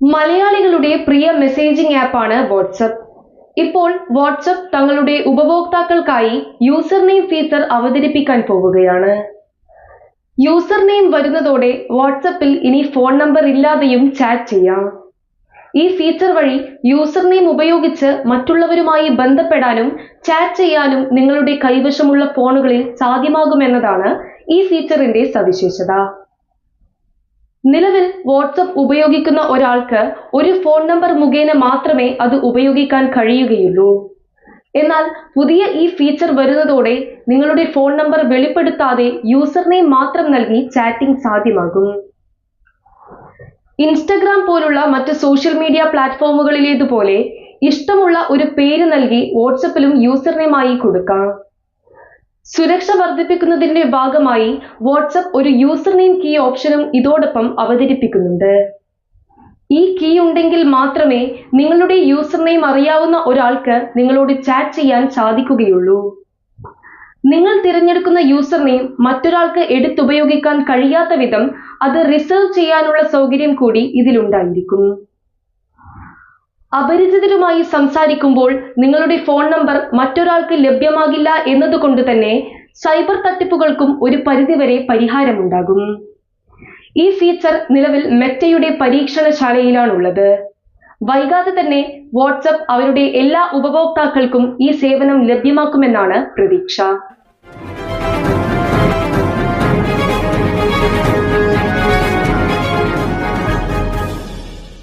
മലയാളികളുടെ പ്രിയ മെസ്സേജിംഗ് ആപ്പാണ് വാട്സപ്പ് ഇപ്പോൾ വാട്സപ്പ് തങ്ങളുടെ ഉപഭോക്താക്കൾക്കായി യൂസർ നെയിം ഫീച്ചർ അവതരിപ്പിക്കാൻ പോവുകയാണ്. യൂസർ നെയിം വരുന്നതോടെ വാട്സപ്പിൽ ഇനി ഫോൺ നമ്പർ ഇല്ലാതെയും ചാറ്റ് ചെയ്യാം. ഈ ഫീച്ചർ വഴി യൂസർ നെയിം ഉപയോഗിച്ച് മറ്റുള്ളവരുമായി ബന്ധപ്പെടാനും ചാറ്റ് ചെയ്യാനും നിങ്ങളുടെ കൈവശമുള്ള ഫോണുകളിൽ സാധ്യമാകുമെന്നതാണ് ഈ ഫീച്ചറിന്റെ സവിശേഷത. നിലവിൽ വാട്സപ്പ് ഉപയോഗിക്കുന്ന ഒരാൾക്ക് ഒരു ഫോൺ നമ്പർ മുഖേന മാത്രമേ അത് ഉപയോഗിക്കാൻ കഴിയുകയുള്ളൂ. എന്നാൽ പുതിയ ഈ ഫീച്ചർ വരുന്നതോടെ നിങ്ങളുടെ ഫോൺ നമ്പർ വെളിപ്പെടുത്താതെ യൂസർ നെയിം മാത്രം നൽകി ചാറ്റിംഗ് സാധ്യമാകും. ഇൻസ്റ്റഗ്രാം പോലുള്ള മറ്റ് സോഷ്യൽ മീഡിയ പ്ലാറ്റ്ഫോമുകളിലേതുപോലെ ഇഷ്ടമുള്ള ഒരു പേര് നൽകി വാട്സപ്പിലും യൂസർ നെയിമായി കൊടുക്കാം. സുരക്ഷ വർദ്ധിപ്പിക്കുന്നതിന്റെ ഭാഗമായി വാട്സപ്പ് ഒരു യൂസർ നെയിം കീ ഓപ്ഷനും ഇതോടൊപ്പം അവതരിപ്പിക്കുന്നുണ്ട്. ഈ കീ ഉണ്ടെങ്കിൽ മാത്രമേ നിങ്ങളുടെ യൂസർ നെയിം അറിയാവുന്ന ഒരാൾക്ക് നിങ്ങളോട് ചാറ്റ് ചെയ്യാൻ സാധിക്കുകയുള്ളൂ. നിങ്ങൾ തിരഞ്ഞെടുക്കുന്ന യൂസർ നെയിം മറ്റൊരാൾക്ക് എടുത്തുപയോഗിക്കാൻ കഴിയാത്ത വിധം അത് റിസർവ് ചെയ്യാനുള്ള സൗകര്യം കൂടി ഇതിലുണ്ടായിരിക്കും. അപരിചിതരുമായി സംസാരിക്കുമ്പോൾ നിങ്ങളുടെ ഫോൺ നമ്പർ മറ്റൊരാൾക്ക് ലഭ്യമാകില്ല എന്നതുകൊണ്ട് തന്നെ സൈബർ തട്ടിപ്പുകൾക്കും ഒരു പരിധിവരെ പരിഹാരമുണ്ടാകും. ഈ ഫീച്ചർ നിലവിൽ മെറ്റയുടെ പരീക്ഷണശാലയിലാണുള്ളത്. വൈകാതെ തന്നെ വാട്സപ്പ് അവരുടെ എല്ലാ ഉപഭോക്താക്കൾക്കും ഈ സേവനം ലഭ്യമാക്കുമെന്നാണ് പ്രതീക്ഷ.